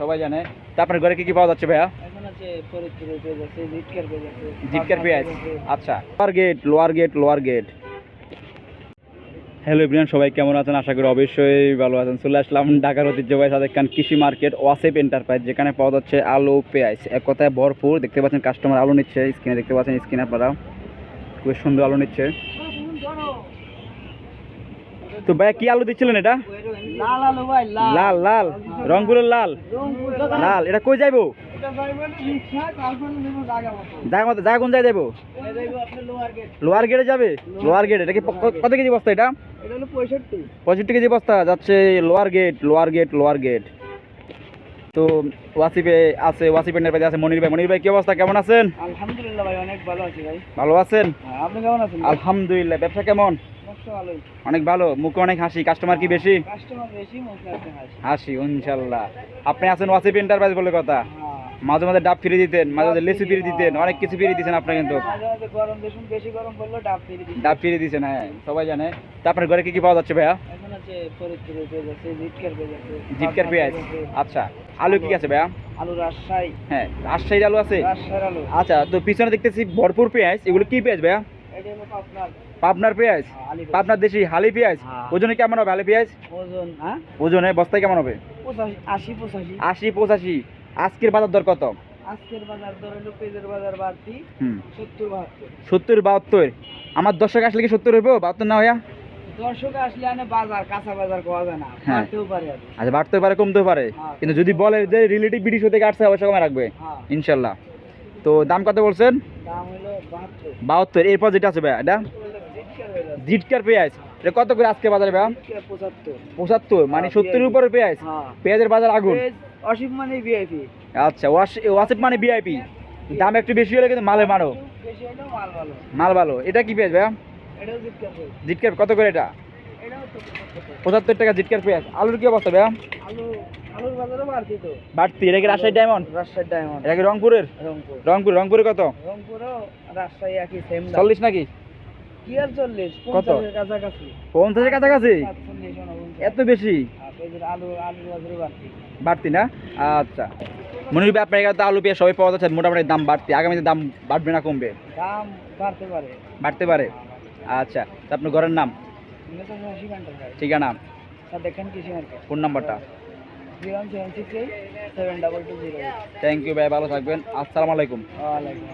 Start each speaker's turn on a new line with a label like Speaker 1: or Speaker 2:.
Speaker 1: সবাই জানে। তা আপনার ঘরে কি কি পাওয়া যাচ্ছে ভাইয়া?
Speaker 2: জিটকার
Speaker 1: পেঁয়াজ আচ্ছা lower gate lower gate lower gate. Hello everyone সবাই কেমন আছেন? আশা করি অবশ্যই ভালো আছেন। চলে আসলাম ঢাকার ঐতিহ্যবাহী সাদেক খান কৃষি মার্কেট ওয়াসেপ এন্টারপ্রাইজ যেখানে পাওয়া যাচ্ছে আলু পেঁয়াজ। এক কথায় ভরপুর দেখতে পাচ্ছেন কাস্টমার আলু নিচ্ছে স্ক্রিনে দেখতে পাচ্ছেন স্ক্রিনে আপনারা। খুব সুন্দর আলু নিচ্ছে। তো ভাইয়া কি আলু দিচ্ছিলেন এটা?
Speaker 2: লাল লাল।
Speaker 1: রংপুরের লাল। লাল। এটা কই যাইবো?
Speaker 2: জায়গা
Speaker 1: কোন জায়গায়
Speaker 2: এটা লোয়ার গেটে।
Speaker 1: যাবে? Lower gate. এটা কি কত কেজি বস্তা এটা?
Speaker 2: পঁয়ষট্টি।
Speaker 1: কেজি বস্তা। যাচ্ছে lower gate lower gate lower gate. তো ওয়াসিফে আছে ওয়াসিফ এন্টারপ্রাইজে আছে মনির ভাই। মনির ভাই কি অবস্থা? কেমন আছেন?
Speaker 2: আলহামদুলিল্লাহ ভাই অনেক ভালো আছি ভাই।
Speaker 1: ভালো আছেন?
Speaker 2: হ্যাঁ, আপনি কেমন আছেন?
Speaker 1: আলহামদুলিল্লাহ। ব্যবসা কেমন? অনেক ভালো মুখে অনেক হাসি কাস্টমার কি বেশি?
Speaker 2: কাস্টমার বেশি হাসি।
Speaker 1: ইনশাল্লাহ। আপনি আছেন ওয়াসিফ এন্টারপ্রাইজ বলে কথা।
Speaker 2: হ্যাঁ।
Speaker 1: মাঝে মাঝে ডাব ফিরে দিতেন মাঝে মাঝে লেসু ফিরে দিতেন অনেক কিছু ফিরে দিতেন আপনার কিন্তু।
Speaker 2: ডাব ফিরে দিচ্ছি
Speaker 1: ডাব ফিরে দিতেন হ্যাঁ সবাই জানে। তা আপনার ঘরে কি কি পাওয়া যাচ্ছে ভাইয়া?
Speaker 2: জিটকার
Speaker 1: পেঁয়াজ আচ্ছা আলু কি আছে ভাইয়া?
Speaker 2: আলু রাজশাহী।
Speaker 1: হ্যাঁ রাজশাহীর আলু আছে?
Speaker 2: আলু।
Speaker 1: আচ্ছা তো পিছনে দেখতেছি ভরপুর পেঁয়াজ এগুলো কি পেঁয়াজ ভাইয়া?
Speaker 2: পাবনার।
Speaker 1: পেঁয়াজ?
Speaker 2: হ্যাঁ, পেঁয়াজ।
Speaker 1: পাবনার দেশি হালি পেঁয়াজ?
Speaker 2: হ্যাঁ।
Speaker 1: ওজনে কেমন হবে হালি পেঁয়াজ?
Speaker 2: ওজন হ্যাঁ?
Speaker 1: ওজনে বস্তায় কেমন হবে?
Speaker 2: আশি পঁচাশি।
Speaker 1: আশি পঁচাশি। আজকের বাজার দর কত?
Speaker 2: আজকের বাজার দর হলো পেঁয়াজের বাজার বাড়তি সত্তর বাহাত্তর।
Speaker 1: সত্তর বাহাত্তর। আমার দর্শক আসলে কি সত্তর হইব? বাহাত্তর না ভাইয়া?
Speaker 2: দর্শক আসলে বাজার কাঁচা বাজার পাওয়া যায় না
Speaker 1: হ্যাঁ।
Speaker 2: বাড়তেও পারে
Speaker 1: আচ্ছা বাড়তে পারে। কিন্তু যদি বলে যে রিলেটিভ বিডিশ থেকে আসছে অবশ্যই কমে রাখবে ইনশাল্লাহ। তো দাম কত বলছেন?
Speaker 2: দাম বাহাত্তর।
Speaker 1: এরপর যেটা আছে ভাইয়া এটা?
Speaker 2: জিটকার
Speaker 1: পেঁয়াজ। এটা কত করে আজকে বাজারে ভাইয়া?
Speaker 2: পঁচাত্তর।
Speaker 1: মানে
Speaker 2: হ্যাঁ,
Speaker 1: সত্তরের উপরে পেঁয়াজ।
Speaker 2: হ্যাঁ।
Speaker 1: পেঁয়াজের বাজার আগুন।
Speaker 2: অসীম মানে ভিআইপি
Speaker 1: আচ্ছা ওয়াস- ওয়াসিফ মানে ভিআইপি দাম একটু বেশি হলে কিন্তু মালে মারো
Speaker 2: মাল ভালো।
Speaker 1: এটা কি পেঁয়াজ ভাইয়া?
Speaker 2: জিটকার
Speaker 1: কত করে এটা?
Speaker 2: পঁচাত্তর
Speaker 1: টাকা জিটকার পেঁয়াজ। আলুর কি অবস্থা ভাইয়া?
Speaker 2: আলু আলুর বাজারও বাড়তি তো।
Speaker 1: বাড়তি। এটা কি রাজশাহী ডায়মন্ড
Speaker 2: রাজশাহী ডায়মন্ড
Speaker 1: এটা কি রংপুরের?
Speaker 2: রংপুর।
Speaker 1: রংপুর রংপুরে কত?
Speaker 2: রংপুরও রাজশাহী একই সেম দাম।
Speaker 1: চল্লিশ নাকি?
Speaker 2: কি আর চল্লিশ?
Speaker 1: কত?
Speaker 2: কাছাকাছি।
Speaker 1: পঞ্চাশের কাছাকাছি। এত বেশি?
Speaker 2: আলু আলুর বাজারও বাড়তি।
Speaker 1: বাড়তি না? আচ্ছা। মনে হবে আপনার এখানে তো আলু পেঁয়াজ সবাই পাওয়া যাচ্ছে মোটামুটি দাম বাড়তি। আগামীতে দাম বাড়বে না কমবে?
Speaker 2: দাম বাড়তে পারে।
Speaker 1: বাড়তে পারে? আচ্ছা। আপনার ঘরের নাম? ঠিকানা?
Speaker 2: দেখেন কৃষি মার্কেট
Speaker 1: ফোন নাম্বারটা?
Speaker 2: Zero one seven six eight seven double two zero
Speaker 1: thank you ভাই ভালো থাকবেন। আসসালামু আলাইকুম।
Speaker 2: ওয়ালাইকুম